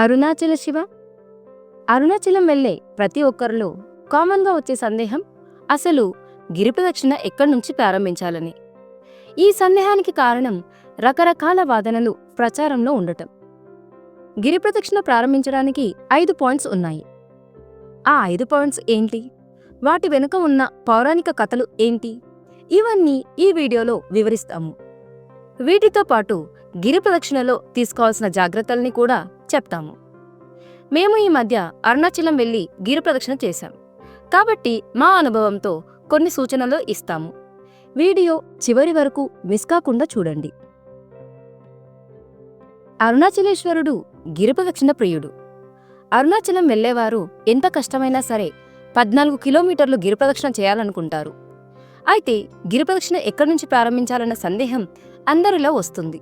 అరుణాచల శివ. అరుణాచలం వెళ్ళే ప్రతి ఒక్కరిలో కామన్గా వచ్చే సందేహం అసలు గిరిప్రదక్షిణ ఎక్కడి నుంచి ప్రారంభించాలని. ఈ సందేహానికి కారణం రకరకాల వాదనలు ప్రచారంలో ఉండటం. గిరిప్రదక్షిణ ప్రారంభించడానికి ఐదు పాయింట్స్ ఉన్నాయి. ఆ ఐదు పాయింట్స్ ఏంటి? వాటి వెనుక ఉన్న పౌరాణిక కథలు ఏంటి? ఇవన్నీ ఈ వీడియోలో వివరిస్తాము. వీటితో పాటు గిరిప్రదక్షిణలో తీసుకోవాల్సిన జాగ్రత్తల్ని కూడా చెప్తాము. మేము ఈ మధ్య అరుణాచలం వెళ్ళి గిరిప్రదక్షిణ చేశాం. కాబట్టి మా అనుభవంతో కొన్ని సూచనలు ఇస్తాము. వీడియో చివరి వరకు మిస్ కాకుండా చూడండి. అరుణాచలేశ్వరుడు గిరిపదక్షిణ ప్రియుడు. అరుణాచలం వెళ్ళేవారు ఎంత కష్టమైనా సరే పద్నాలుగు కిలోమీటర్లు గిరిప్రదక్షిణ చేయాలనుకుంటారు. అయితే గిరిప్రదక్షిణ ఎక్కడి నుంచి ప్రారంభించాలన్న సందేహం అందరిలో వస్తుంది.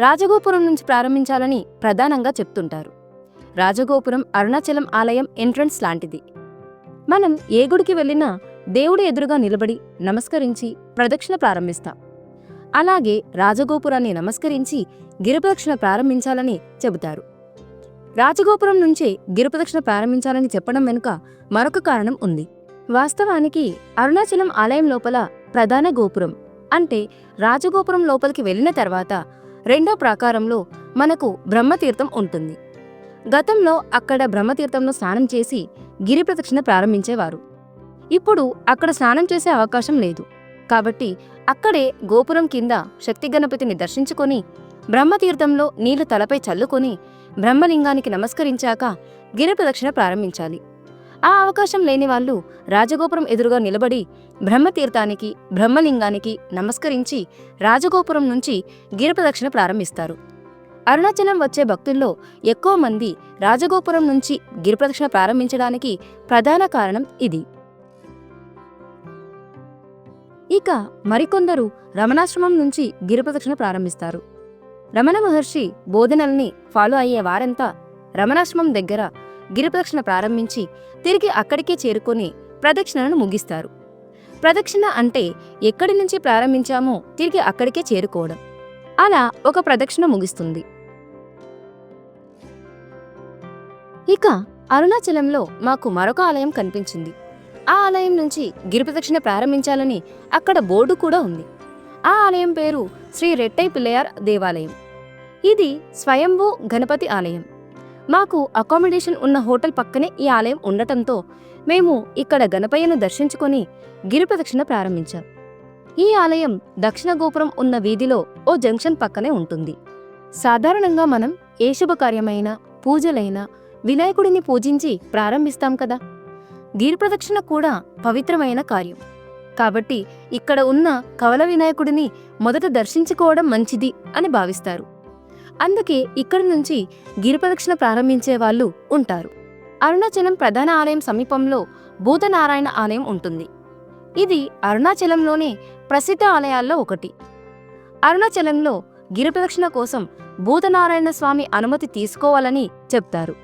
రాజగోపురం నుంచి ప్రారంభించాలని ప్రధానంగా చెప్తుంటారు. రాజగోపురం అరుణాచలం ఆలయం ఎంట్రన్స్ లాంటిది. మనం ఏ గుడికి వెళ్ళినా దేవుడి ఎదురుగా నిలబడి నమస్కరించి ప్రదక్షిణ ప్రారంభిస్తాం. అలాగే రాజగోపురాన్ని నమస్కరించి గిరిప్రదక్షిణ ప్రారంభించాలని చెబుతారు. రాజగోపురం నుంచే గిరిప్రదక్షిణ ప్రారంభించాలని చెప్పడం వెనుక మరొక కారణం ఉంది. వాస్తవానికి అరుణాచలం ఆలయం లోపల ప్రధాన గోపురం అంటే రాజగోపురం లోపలికి వెళ్ళిన తర్వాత రెండో ప్రాకారంలో మనకు బ్రహ్మతీర్థం ఉంటుంది. గతంలో అక్కడ బ్రహ్మతీర్థంలో స్నానం చేసి గిరి ప్రదక్షిణ ప్రారంభించేవారు. ఇప్పుడు అక్కడ స్నానం చేసే అవకాశం లేదు. కాబట్టి అక్కడే గోపురం కింద శక్తి గణపతిని దర్శించుకొని బ్రహ్మతీర్థంలో నీళ్ళు తలపై చల్లుకొని బ్రహ్మలింగానికి నమస్కరించాక గిరి ప్రదక్షిణ ప్రారంభించాలి. ఆ అవకాశం లేని వాళ్ళు రాజగోపురం ఎదురుగా నిలబడి బ్రహ్మతీర్థానికి బ్రహ్మలింగానికి నమస్కరించి రాజగోపురం నుంచి గిరిప్రదక్షిణ ప్రారంభిస్తారు. అరుణాచలం వచ్చే భక్తుల్లో ఎక్కువ మంది రాజగోపురం నుంచి గిరిప్రదక్షిణ ప్రారంభించడానికి ప్రధాన కారణం ఇది. ఇక మరికొందరు రమణాశ్రమం నుంచి గిరిప్రదక్షిణ ప్రారంభిస్తారు. రమణ మహర్షి బోధనల్ని ఫాలో అయ్యే వారంతా రమణాశ్రమం దగ్గర గిరిప్రదక్షిణ ప్రారంభించి తిరిగి అక్కడికే చేరుకొని ప్రదక్షిణను ముగిస్తారు. ప్రదక్షిణ అంటే ఎక్కడి నుంచి ప్రారంభించామో తిరిగి అక్కడికే చేరుకోవడం. అలా ఒక ప్రదక్షిణ ముగిస్తుంది. ఇక అరుణాచలంలో మాకు మరొక ఆలయం కనిపించింది. ఆ ఆలయం నుంచి గిరిప్రదక్షిణ ప్రారంభించాలని అక్కడ బోర్డు కూడా ఉంది. ఆ ఆలయం పేరు శ్రీ రెట్టై పిల్లయార్ దేవాలయం. ఇది స్వయంభూ గణపతి ఆలయం. మాకు అకామిడేషన్ ఉన్న హోటల్ పక్కనే ఈ ఆలయం ఉండటంతో మేము ఇక్కడ గణపయ్యను దర్శించుకొని గిరిప్రదక్షిణ ప్రారంభించాం. ఈ ఆలయం దక్షిణ గోపురం ఉన్న వీధిలో ఓ జంక్షన్ పక్కనే ఉంటుంది. సాధారణంగా మనం ఏ శుభకార్యమైన పూజలైనా వినాయకుడిని పూజించి ప్రారంభిస్తాం కదా? గిరిప్రదక్షిణ కూడా పవిత్రమైన కార్యం. కాబట్టి ఇక్కడ ఉన్న కవల వినాయకుడిని మొదట దర్శించుకోవడం మంచిది అని భావిస్తారు. అందుకే ఇక్కడి నుంచి గిరిప్రదక్షిణ ప్రారంభించే వాళ్ళు ఉంటారు. అరుణాచలం ప్రధాన ఆలయం సమీపంలో భూతనారాయణ ఆలయం ఉంటుంది. ఇది అరుణాచలంలోనే ప్రసిద్ధ ఆలయాల్లో ఒకటి. అరుణాచలంలో గిరిప్రదక్షిణ కోసం భూతనారాయణ స్వామి అనుమతి తీసుకోవాలని చెప్తారు.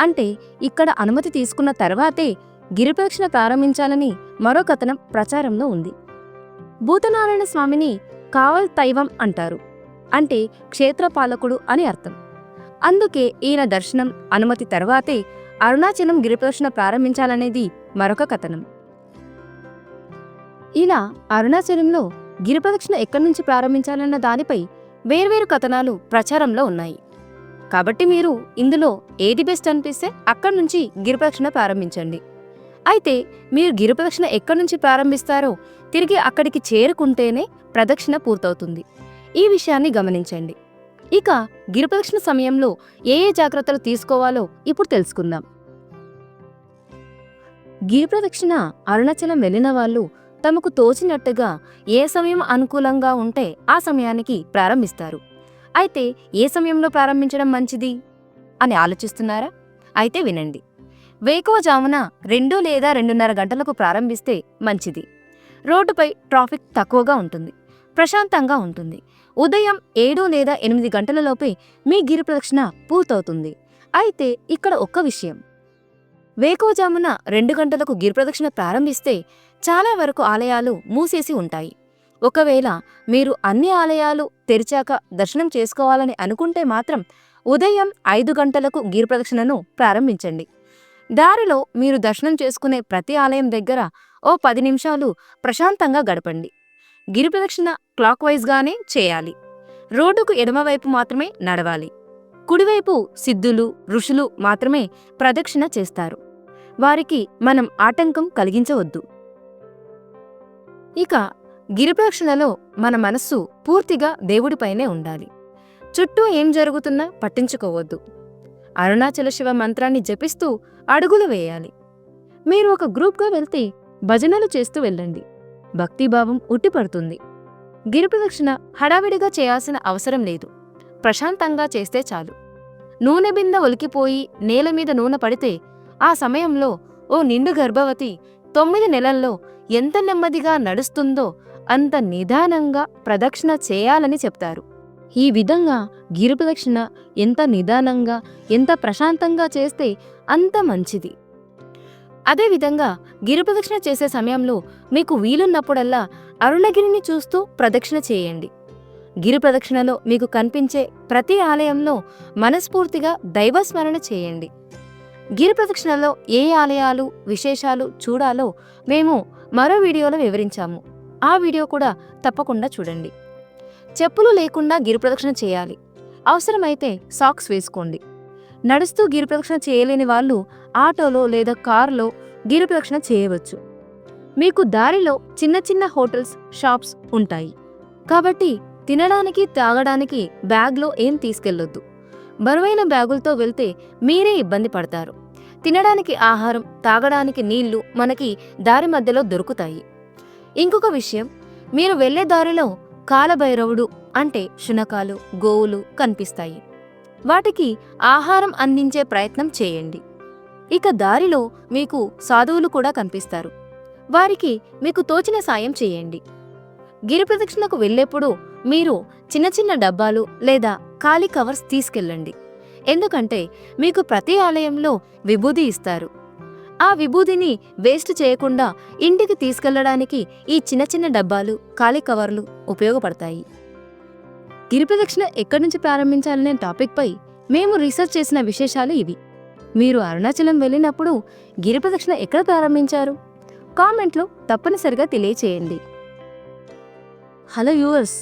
అంటే ఇక్కడ అనుమతి తీసుకున్న తర్వాతే గిరిప్రదక్షిణ ప్రారంభించాలని మరో కథనం ప్రచారంలో ఉంది. భూతనారాయణ స్వామిని కావల్ తైవం అంటారు. అంటే క్షేత్రపాలకుడు అని అర్థం. అందుకే ఈయన దర్శనం అనుమతి తర్వాతే అరుణాచలం గిరిప్రదక్షిణ ప్రారంభించాలనేది మరొక కథనం. ఇలా అరుణాచలంలో గిరిప్రదక్షిణ ఎక్కడి నుంచి ప్రారంభించాలన్న దానిపై వేర్వేరు కథనాలు ప్రచారంలో ఉన్నాయి. కాబట్టి మీరు ఇందులో ఏది బెస్ట్ అనిపిస్తే అక్కడి నుంచి గిరిప్రదక్షిణ ప్రారంభించండి. అయితే మీరు గిరిప్రదక్షిణ ఎక్కడి నుంచి ప్రారంభిస్తారో తిరిగి అక్కడికి చేరుకుంటేనే ప్రదక్షిణ పూర్తవుతుంది. ఈ విషయాన్ని గమనించండి. ఇక గిరిప్రదక్షిణ సమయంలో ఏ ఏ జాగ్రత్తలు తీసుకోవాలో ఇప్పుడు తెలుసుకుందాం. గిరిప్రదక్షిణ అరుణాచలం వెళ్ళిన వాళ్ళు తమకు తోచినట్టుగా ఏ సమయం అనుకూలంగా ఉంటే ఆ సమయానికి ప్రారంభిస్తారు. అయితే ఏ సమయంలో ప్రారంభించడం మంచిది? అని ఆలోచిస్తున్నారా? అయితే వినండి. వేకువజామున రెండు లేదా రెండున్నర గంటలకు ప్రారంభిస్తే మంచిది. రోడ్డుపై ట్రాఫిక్ తక్కువగా ఉంటుంది. ప్రశాంతంగా ఉంటుంది. ఉదయం ఏడు లేదా ఎనిమిది గంటలలోపే మీ గిరి ప్రదక్షిణ పూర్తవుతుంది. అయితే ఇక్కడ ఒక్క విషయం. వేకోజామున రెండు గంటలకు గిరి ప్రదక్షిణ ప్రారంభిస్తే చాలా వరకు ఆలయాలు మూసేసి ఉంటాయి. ఒకవేళ మీరు అన్ని ఆలయాలు తెరిచాక దర్శనం చేసుకోవాలని అనుకుంటే మాత్రం ఉదయం ఐదు గంటలకు గిరి ప్రదక్షిణను ప్రారంభించండి. దారిలో మీరు దర్శనం చేసుకునే ప్రతి ఆలయం దగ్గర ఓ పది నిమిషాలు ప్రశాంతంగా గడపండి. గిరి ప్రదక్షిణ క్లాక్ వైజ్గానే చేయాలి. రోడ్డుకు ఎడమవైపు మాత్రమే నడవాలి. కుడివైపు సిద్ధులు ఋషులు మాత్రమే ప్రదక్షిణ చేస్తారు. వారికి మనం ఆటంకం కలిగించవద్దు. ఇక గిరిప్రదక్షిణలో మన మనస్సు పూర్తిగా దేవుడిపైనే ఉండాలి. చుట్టూ ఏం జరుగుతున్నా పట్టించుకోవద్దు. అరుణాచల శివ మంత్రాన్ని జపిస్తూ అడుగులు వేయాలి. మీరు ఒక గ్రూప్గా వెళ్తే భజనలు చేస్తూ వెళ్ళండి. భక్తిభావం ఉట్టిపడుతుంది. గిరిప్రదక్షిణ హడావిడిగా చేయాల్సిన అవసరం లేదు. ప్రశాంతంగా చేస్తే చాలు. నూనె బింద ఒలికిపోయి నేల మీద నూనె పడితే ఆ సమయంలో ఓ నిండు గర్భవతి తొమ్మిది నెలల్లో ఎంత నెమ్మదిగా నడుస్తుందో అంత నిదానంగా ప్రదక్షిణ చేయాలని చెప్తారు. ఈ విధంగా గిరి ప్రదక్షిణ ఎంత నిదానంగా ఎంత ప్రశాంతంగా చేస్తే అంత మంచిది. అదేవిధంగా గిరి ప్రదక్షిణ చేసే సమయంలో మీకు వీలున్నప్పుడల్లా అరుణగిరిని చూస్తూ ప్రదక్షిణ చేయండి. గిరి ప్రదక్షిణలో మీకు కనిపించే ప్రతి ఆలయంలో మనస్ఫూర్తిగా దైవస్మరణ చేయండి. గిరి ప్రదక్షిణలో ఏ ఆలయాలు విశేషాలు చూడాలో మేము మరో వీడియోలో వివరించాము. ఆ వీడియో కూడా తప్పకుండా చూడండి. చెప్పులు లేకుండా గిరి ప్రదక్షిణ చేయాలి. అవసరమైతే సాక్స్ వేసుకోండి. నడుస్తూ గిరి ప్రదక్షిణ చేయలేని వాళ్ళు ఆటోలో లేదా కారులో గిరి ప్రదక్షిణ చేయవచ్చు. మీకు దారిలో చిన్న చిన్న హోటల్స్ షాప్స్ ఉంటాయి. కాబట్టి తినడానికి తాగడానికి బ్యాగ్లో ఏం తీసుకెళ్ళొద్దు బరువైన బ్యాగులతో వెళ్తే మీరే ఇబ్బంది పడతారు. తినడానికి ఆహారం తాగడానికి నీళ్ళు మనకి దారి మధ్యలో దొరుకుతాయి. ఇంకొక విషయం మీరు వెళ్ళే దారిలో కాలభైరవుడు అంటే శునకాలు గోవులు కనిపిస్తాయి. వాటికి ఆహారం అందించే ప్రయత్నం చేయండి. ఇక దారిలో మీకు సాధువులు కూడా కనిపిస్తారు. వారికి మీకు తోచిన సాయం చేయండి. గిరి ప్రదక్షిణకు వెళ్ళేప్పుడు మీరు చిన్న చిన్న డబ్బాలు లేదా ఖాళీ కవర్స్ తీసుకెళ్ళండి. ఎందుకంటే మీకు ప్రతి ఆలయంలో విభూది ఇస్తారు. ఆ విభూదిని వేస్ట్ చేయకుండా ఇంటికి తీసుకెళ్ళడానికి ఈ చిన్న చిన్న డబ్బాలు ఖాళీ కవర్లు ఉపయోగపడతాయి. గిరిప్రదక్షిణ ఎక్కడి నుంచి ప్రారంభించాలనే టాపిక్పై మేము రీసెర్చ్ చేసిన విశేషాలు ఇవి. మీరు అరుణాచలం వెళ్ళినప్పుడు గిరిప్రదక్షిణ ఎక్కడ ప్రారంభించారు? కామెంట్లో తప్పనిసరిగా తెలియచేయండి. హలో యూవర్స్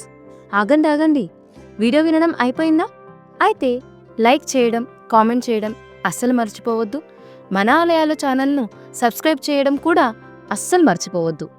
ఆగండి ఆగండి. వీడియో వినడం అయిపోయిందా? అయితే లైక్ చేయడం కామెంట్ చేయడం అస్సలు మర్చిపోవద్దు. మన ఆలయాల ఛానల్ను సబ్స్క్రైబ్ చేయడం కూడా అస్సలు మర్చిపోవద్దు.